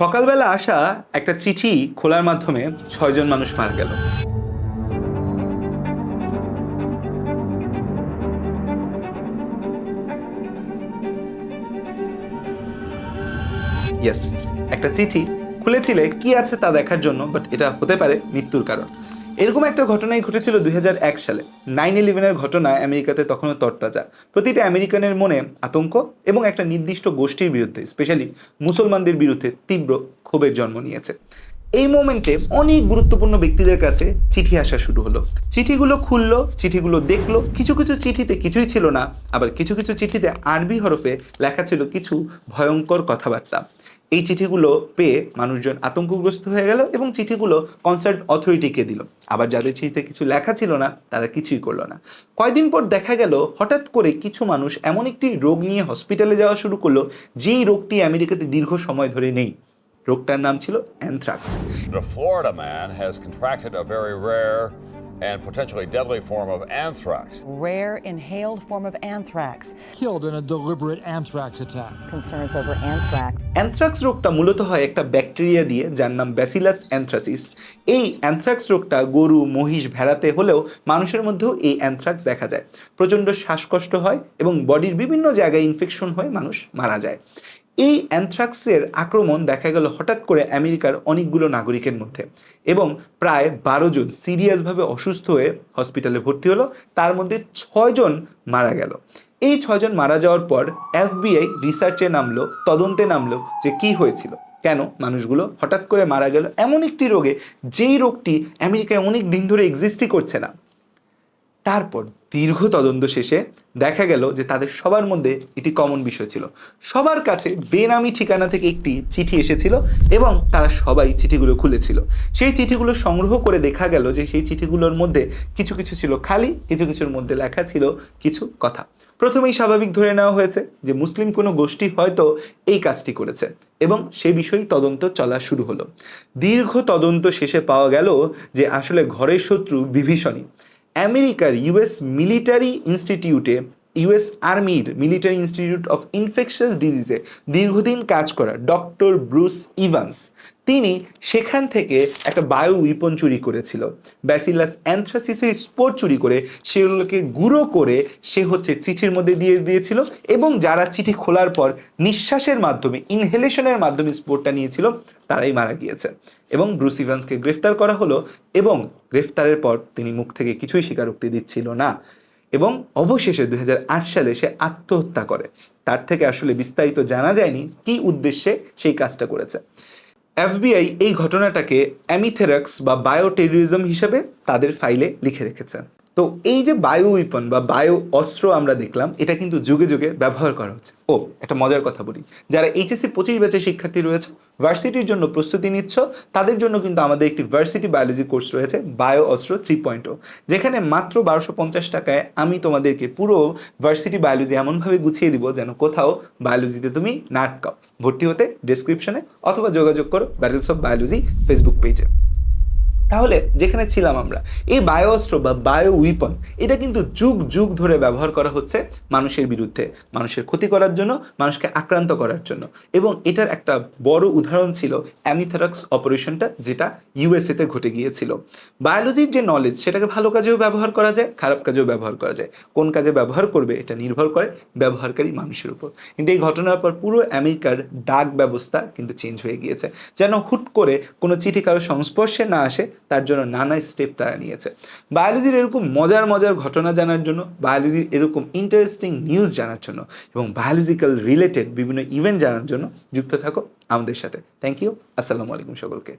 সকালবেলা আসা একটা চিঠি খোলার মাধ্যমে ছয়জন মানুষ মারা গেল। একটা চিঠি খুলেছিলে, কি আছে তা দেখার জন্য বাট এটা হতে পারে মৃত্যুর কারণ। এরকম একটা ঘটনাই ঘটেছিল দুই হাজার এক সালে। নাইন ইলেভেনের ঘটনা আমেরিকাতে তখনও তরতাজা। প্রতিটা আমেরিকানের মনে আতঙ্ক এবং একটা নির্দিষ্ট গোষ্ঠীর বিরুদ্ধে স্পেশালি মুসলমানদের বিরুদ্ধে তীব্র ক্ষোভের জন্ম নিয়েছে। এই মোমেন্টে অনেক গুরুত্বপূর্ণ ব্যক্তিদের কাছে চিঠি আসা শুরু হলো। চিঠিগুলো খুললো, চিঠিগুলো দেখল, কিছু কিছু চিঠিতে কিছুই ছিল না, আবার কিছু কিছু চিঠিতে আরবি হরফে লেখা ছিল কিছু ভয়ঙ্কর কথাবার্তা। এই চিঠিগুলো পেয়ে মানুষজন আতঙ্কগ্রস্ত হয়ে গেল এবং চিঠিগুলো কনসার্ট অথরিটিকে দিল। আবার যাদের চিঠিতে কিছু লেখা ছিল না, তারা কিছুই করল না। কয়দিন পর দেখা গেল, হঠাৎ করে কিছু মানুষ এমন একটি রোগ নিয়ে হসপিটালে যাওয়া শুরু করল, যেই রোগটি আমেরিকাতে দীর্ঘ সময় ধরে নেই। রোগটার নাম ছিল anthrax And potentially deadly form of anthrax. rare inhaled form of anthrax. killed in a deliberate anthrax attack. Concerns over anthrax. Anthrax রোগটা মূলত হয় একটা ব্যাকটেরিয়া দিয়ে যার নাম ব্যাসিলাস অ্যানথ্রাসিস এই অ্যানথ্রাক্স রোগটা গরু মহিষ ভেড়াতে হলেও মানুষের মধ্যেও এই অ্যানথ্রাক্স দেখা যায় প্রচণ্ড শ্বাসকষ্ট হয় এবং বডির বিভিন্ন জায়গায় ইনফেকশন হয়ে মানুষ মারা যায় এই অ্যানথ্রাক্সের আক্রমণ দেখা গেল হঠাৎ করে আমেরিকার অনেকগুলো নাগরিকের মধ্যে এবং প্রায় বারো জন সিরিয়াসভাবে অসুস্থ হয়ে হসপিটালে ভর্তি হলো। তার মধ্যে ছয়জন মারা গেল। এই ছয়জন মারা যাওয়ার পর এফবিআই রিসার্চে নামলো, তদন্তে নামলো যে কি হয়েছিল। কেন মানুষগুলো হঠাৎ করে মারা গেল? এমন একটি রোগে যেই রোগটি আমেরিকায় অনেক দিন ধরে এক্সিস্টই করছে না। তারপর দীর্ঘ তদন্ত শেষে দেখা গেল যে তাদের সবার মধ্যে একটি কমন বিষয় ছিল। সবার কাছে বেনামি ঠিকানা থেকে একটি চিঠি এসেছিল এবং তারা সবাই চিঠিগুলো খুলেছিল। সেই চিঠিগুলো সংগ্রহ করে দেখা গেল যে সেই চিঠিগুলোর মধ্যে কিছু কিছু ছিল খালি, কিছু কিছুর মধ্যে লেখা ছিল কিছু কথা। প্রথমেই স্বাভাবিক ধরে নেওয়া হয়েছে যে মুসলিম কোনো গোষ্ঠী হয়তো এই কাজটি করেছে এবং সে বিষয়েই তদন্ত চলা শুরু হলো। দীর্ঘ তদন্ত শেষে পাওয়া গেল যে আসলে ঘরের শত্রু বিভীষণই আমেরিকার ইউএস মিলিটারি ইনস্টিটিউটে, ইউএস আর্মির মিলিটারি ইনস্টিটিউট অফ ইনফেকশাস ডিজিজে দীর্ঘদিন কাজ করা ডক্টর ব্রুস ইভান্স। তিনি সেখান থেকে একটা বায়ু উইপন চুরি করেছিল। ব্যাসিলাস অ্যানথ্রাসিসের স্পোর চুরি করে সেগুলোকে গুঁড়ো করে সে হচ্ছে চিঠির মধ্যে দিয়ে দিয়েছিল এবং যারা চিঠি খোলার পর নিঃশ্বাসের মাধ্যমে ইনহেলেশনের মাধ্যমে স্পোরটা নিয়েছিল, তারাই মারা গিয়েছে। এবং ব্রুস ইভান্সকে গ্রেফতার করা হলো এবং গ্রেফতারের পর তিনি মুখ থেকে কিছুই স্বীকারোক্তি দিচ্ছিল না। এবং অবশেষে দুই হাজার আট সালে সে আত্মহত্যা করে। তার থেকে আসলে বিস্তারিত জানা যায়নি কি উদ্দেশ্যে সেই কাজটা করেছে। এফবিআই এই ঘটনাটাকে অ্যামিথেরাক্স বা বায়োটেরিজম হিসেবে তাদের ফাইলে লিখে রেখেছে। তো এই যে বায়ু উইপন বা বায়ু অস্ত্র আমরা দেখলাম, এটা কিন্তু যুগে যুগে ব্যবহার করা হচ্ছে। ও, একটা মজার কথা বলি। যারা এইচএসসি পঁচিশ ব্যাচের শিক্ষার্থী রয়েছে ভার্সিটির জন্য প্রস্তুতি নিচ্ছ, তাদের জন্য কিন্তু আমাদের একটি ভার্সিটি বায়োলজি কোর্স রয়েছে, বায়ো অস্ত্র থ্রি পয়েন্ট যেখানে মাত্র বারোশো পঞ্চাশ টাকায় আমি তোমাদেরকে পুরো ভার্সিটি বায়োলজি এমনভাবে গুছিয়ে দিব যেন কোথাও বায়োলজিতে তুমি না আটকাও ভর্তি হতে ডেসক্রিপশনে অথবা যোগাযোগ করো ব্যাটেলস অফ বায়োলজি ফেসবুক পেজে তাহলে যেখানে ছিলাম আমরা, এই বায়ো অস্ত্র বা বায়ো উইপন এটা কিন্তু যুগ যুগ ধরে ব্যবহার করা হচ্ছে মানুষের বিরুদ্ধে, মানুষের ক্ষতি করার জন্য, মানুষকে আক্রান্ত করার জন্য। এবং এটার একটা বড় উদাহরণ ছিল অ্যামিথারাক্স অপারেশনটা যেটা ইউএসএতে ঘটে গিয়েছিল। বায়োলজির যে নলেজ সেটাকে ভালো কাজেও ব্যবহার করা যায়, খারাপ কাজেও ব্যবহার করা যায়। কোন কাজে ব্যবহার করবে, এটা নির্ভর করে ব্যবহারকারী মানুষের উপর। কিন্তু এই ঘটনার পর পুরো আমেরিকার ডাক ব্যবস্থা কিন্তু চেঞ্জ হয়ে গিয়েছে। যেন হুট করে কোনো চিঠি কারও সংস্পর্শে না আসে তার জন্য নানা স্টেপ তারা নিয়েছে। বায়োলজির এরকম মজার মজার ঘটনা জানার জন্য বায়োলজির এরকম ইন্টারেস্টিং নিউজ জানার জন্য এবং বায়োলজিক্যাল রিলেটেড বিভিন্ন ইভেন্ট জানার জন্য যুক্ত থাকো আমাদের সাথে। থ্যাংক ইউ আসসালামু আলাইকুম সকলকে।